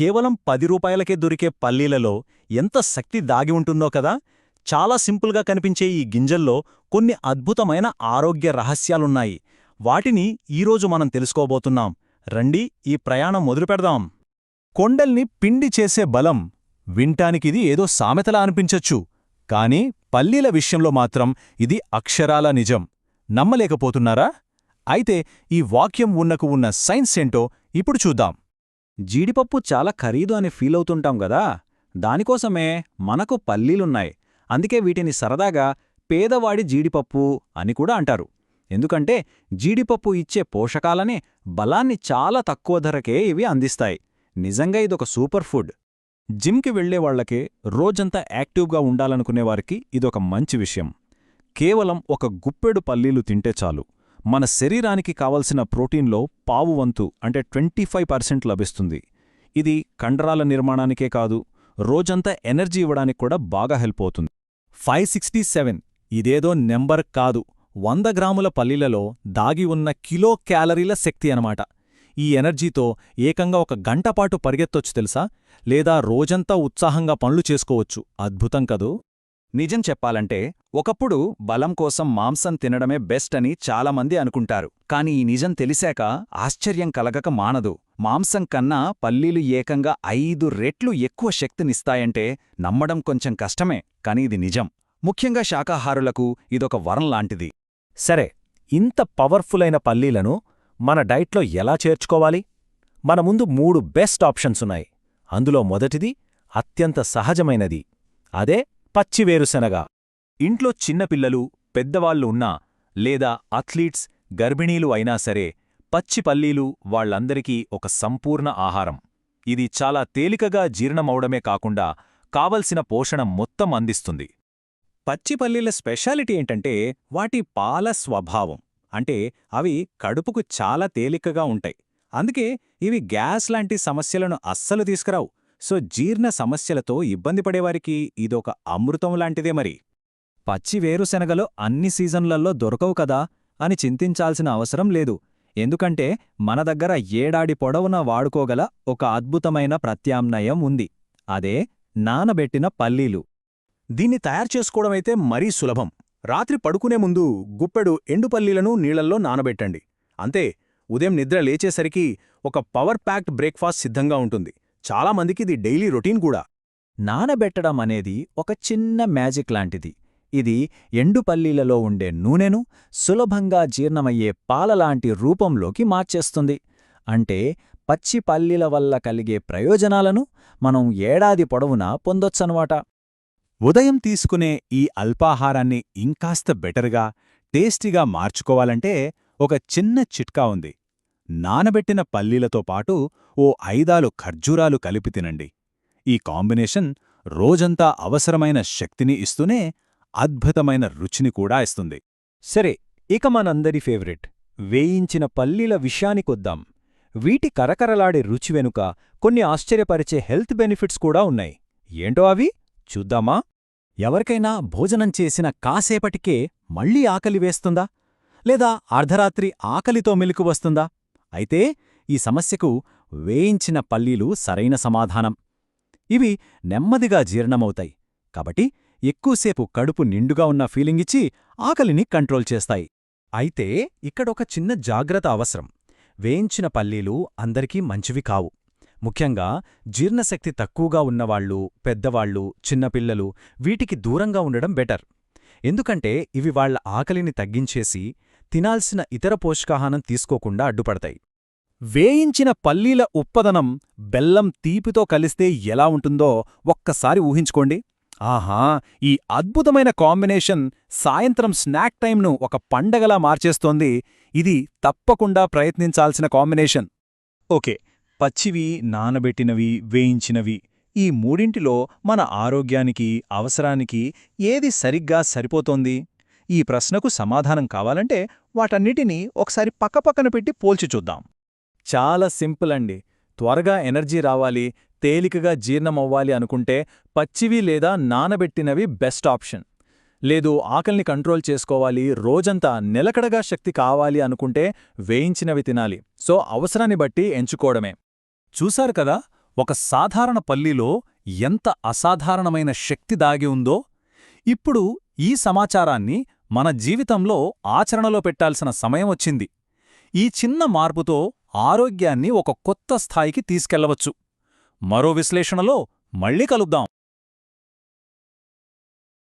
కేవలం పది రూపాయలకే దొరికే పల్లీలలో ఎంత శక్తి దాగి ఉంటుందో కదా! చాలా సింపుల్గా కనిపించే ఈ గింజల్లో కొన్ని అద్భుతమైన ఆరోగ్య రహస్యాలున్నాయి. వాటిని ఈరోజు మనం తెలుసుకోబోతున్నాం. రండి ఈ ప్రయాణం మొదలుపెడదాం కొండల్ని పిండి చేసే బలం వింటానికిది ఏదో సామెతలా అనిపించచ్చు. కాని పల్లీల విషయంలో మాత్రం ఇది అక్షరాల నిజం. నమ్మలేకపోతున్నారా? అయితే ఈ వాక్యం ఉన్నకు ఉన్న సైన్స్ ఏంటో ఇప్పుడు చూద్దాం. జీడిపప్పు చాలా ఖరీదు అని ఫీలవుతుంటాం గదా. దానికోసమే మనకు పల్లీలున్నాయి. అందుకే వీటిని సరదాగా పేదవాడి జీడిపప్పు అని కూడా అంటారు. ఎందుకంటే జీడిపప్పు ఇచ్చే పోషకాలనే బలాన్ని చాలా తక్కువ ధరకే ఇవి అందిస్తాయి. నిజంగా ఇదొక సూపర్ ఫుడ్. జిమ్కి వెళ్ళేవాళ్ళకే రోజంతా యాక్టివ్గా ఉండాలనుకునేవారికి ఇదొక మంచి విషయం. కేవలం ఒక గుప్పెడు పల్లీలు తింటే చాలు. మన శరీరానికి కావలసిన ప్రోటీన్లో పావు వంతు అంటే ట్వంటీ ఫైవ్ పర్సెంట్ లభిస్తుంది. ఇది కండరాల నిర్మాణానికే కాదు రోజంతా ఎనర్జీ ఇవ్వడానికి కూడా బాగా హెల్ప్ అవుతుంది. ఫైవ్ సిక్స్టీ సెవెన్ ఇదేదో నెంబర్ కాదు. వంద గ్రాముల పల్లీలలో దాగి ఉన్న కిలో క్యాలరీల శక్తి అనమాట ఈ ఎనర్జీతో ఏకంగా ఒక గంటపాటు పరిగెత్తొచ్చు తెలుసా? లేదా రోజంతా ఉత్సాహంగా పనులు చేసుకోవచ్చు. అద్భుతం కదూ? నిజం చెప్పాలంటే ఒకప్పుడు బలం కోసం మాంసం తినడమే బెస్ట్ అని చాలామంది అనుకుంటారు. కాని ఈ నిజం తెలిసాక ఆశ్చర్యం కలగక మానదు. మాంసం కన్నా పల్లీలు ఏకంగా ఐదు రెట్లు ఎక్కువ శక్తినిస్తాయంటే నమ్మడం కొంచెం కష్టమే కాని ఇది నిజం. ముఖ్యంగా శాకాహారులకు ఇదొక వరం లాంటిది. సరే ఇంత పవర్ఫుల్ అయిన పల్లీలను మన డైట్లో ఎలా చేర్చుకోవాలి? మన ముందు మూడు బెస్ట్ ఆప్షన్స్ ఉన్నాయి. అందులో మొదటిది అత్యంత సహజమైనది. అదే పచ్చివేరుశనగ ఇంట్లో చిన్నపిల్లలు పెద్దవాళ్ళు ఉన్నా లేదా అథ్లీట్స్ గర్భిణీలు అయినా సరే పచ్చి పల్లీలు వాళ్ళందరికీ ఒక సంపూర్ణ ఆహారం. ఇది చాలా తేలికగా జీర్ణమవడమే కాకుండా కావలసిన పోషణ మొత్తం అందిస్తుంది. పచ్చిపల్లీల స్పెషాలిటీ ఏంటంటే వాటి పాల స్వభావం. అంటే అవి కడుపుకు చాలా తేలికగా ఉంటాయి. అందుకే ఇవి గ్యాస్ లాంటి సమస్యలను అస్సలు తీసుకురావు. సో జీర్ణ సమస్యలతో ఇబ్బంది పడేవారికి ఇదొక అమృతం లాంటిదే మరి. పచ్చి వేరుశెనగలు అన్ని సీజన్లలో దొరకవు కదా అని చింతించాల్సిన అవసరం లేదు. ఎందుకంటే మన దగ్గర ఏడాడి పొడవున వాడుకోగల ఒక అద్భుతమైన ప్రత్యామ్నాయం ఉంది. అదే నానబెట్టిన పల్లీలు. దీన్ని తయారు చేసుకోవడమైతే మరీ సులభం. రాత్రి పడుకునే ముందు గుప్పెడు ఎండుపల్లీలను నీళ్ళల్లో నానబెట్టండి. అంతే ఉదయం నిద్ర లేచేసరికి ఒక పవర్ ప్యాక్డ్ బ్రేక్ఫాస్ట్ సిద్ధంగా ఉంటుంది. చాలామందికి ఇది డైలీ రొటీన్ కూడా. నానబెట్టడం అనేది ఒక చిన్న మ్యాజిక్ లాంటిది. ఇది ఎండుపల్లీలలో ఉండే నూనెను సులభంగా జీర్ణమయ్యే పాలలాంటి రూపంలోకి మార్చేస్తుంది. అంటే పచ్చి పల్లీల వల్ల కలిగే ప్రయోజనాలను మనం ఏడాది పొడవునా పొందొచ్చనమాట. ఉదయం తీసుకునే ఈ అల్పాహారాన్ని ఇంకాస్త బెటర్గా టేస్టీగా మార్చుకోవాలంటే ఒక చిన్న చిట్కా ఉంది. నానబెట్టిన పల్లీలతో పాటు ఓ ఐదాలు ఖర్జూరాలు కలిపి తినండి. ఈ కాంబినేషన్ రోజంతా అవసరమైన శక్తిని ఇస్తూనే అద్భుతమైన రుచిని కూడా ఇస్తుంది. సరే ఇక మనందరి ఫేవరెట్ వేయించిన పల్లీల విషయానికొద్దాం వీటి కరకరలాడే రుచి వెనుక కొన్ని ఆశ్చర్యపరిచే హెల్త్ బెనిఫిట్స్ కూడా ఉన్నాయి. ఏంటో అవి? చూద్దామా? ఎవరికైనా భోజనం చేసిన కాసేపటికే మళ్ళీ ఆకలి వేస్తుందా? లేదా అర్ధరాత్రి ఆకలితో మెలుకు వస్తుందా? అయితే ఈ సమస్యకు వేయించిన పల్లీలు సరైన సమాధానం. ఇవి నెమ్మదిగా జీర్ణమవుతాయి. కాబట్టి ఎక్కువసేపు కడుపు నిండుగా ఉన్న ఫీలింగిచ్చి ఆకలిని కంట్రోల్ చేస్తాయి. అయితే ఇక్కడొక చిన్న జాగ్రత్త అవసరం. వేయించిన పల్లీలు అందరికీ మంచివి కావు. ముఖ్యంగా జీర్ణశక్తి తక్కువగా ఉన్నవాళ్ళు పెద్దవాళ్ళు చిన్నపిల్లలు వీటికి దూరంగా ఉండడం బెటర్. ఎందుకంటే ఇవి వాళ్ళ ఆకలిని తగ్గించేసి తినాల్సిన ఇతర పోషకాహారం తీసుకోకుండా అడ్డుపడతాయి. వేయించిన పల్లీల ఉప్పదనం బెల్లం తీపితో కలిస్తే ఎలా ఉంటుందో ఒక్కసారి ఊహించుకోండి. ఆహా ఈ అద్భుతమైన కాంబినేషన్ సాయంత్రం స్నాక్ టైంను ఒక పండగలా మార్చేస్తోంది. ఇది తప్పకుండా ప్రయత్నించాల్సిన కాంబినేషన్. ఓకే పచ్చివి నానబెట్టినవి వేయించినవి ఈ మూడింటిలో మన ఆరోగ్యానికి అవసరానికి ఏది సరిగ్గా సరిపోతోంది? ఈ ప్రశ్నకు సమాధానం కావాలంటే వాటన్నిటినీ ఒకసారి పక్కపక్కన పెట్టి పోల్చి చూద్దాం. చాలా సింపుల్ అండి. త్వరగా ఎనర్జీ రావాలి తేలికగా జీర్ణమవ్వాలి అనుకుంటే పచ్చివి లేదా నానబెట్టినవి బెస్ట్ ఆప్షన్. లేదు ఆకలిని కంట్రోల్ చేసుకోవాలి రోజంతా నిలకడగా శక్తి కావాలి అనుకుంటే వేయించినవి తినాలి. సో అవసరాన్ని బట్టి ఎంచుకోవడమే. చూశారు కదా ఒక సాధారణ పల్లీలో ఎంత అసాధారణమైన శక్తి దాగి ఉందో? ఇప్పుడు ఈ సమాచారాన్ని మన జీవితంలో ఆచరణలో పెట్టాల్సిన సమయం వచ్చింది. ఈ చిన్న మార్పుతో ఆరోగ్యాన్ని ఒక కొత్త స్థాయికి తీసుకెళ్ళవచ్చు. మరో విశ్లేషణలో మళ్ళీ కలుద్దాం.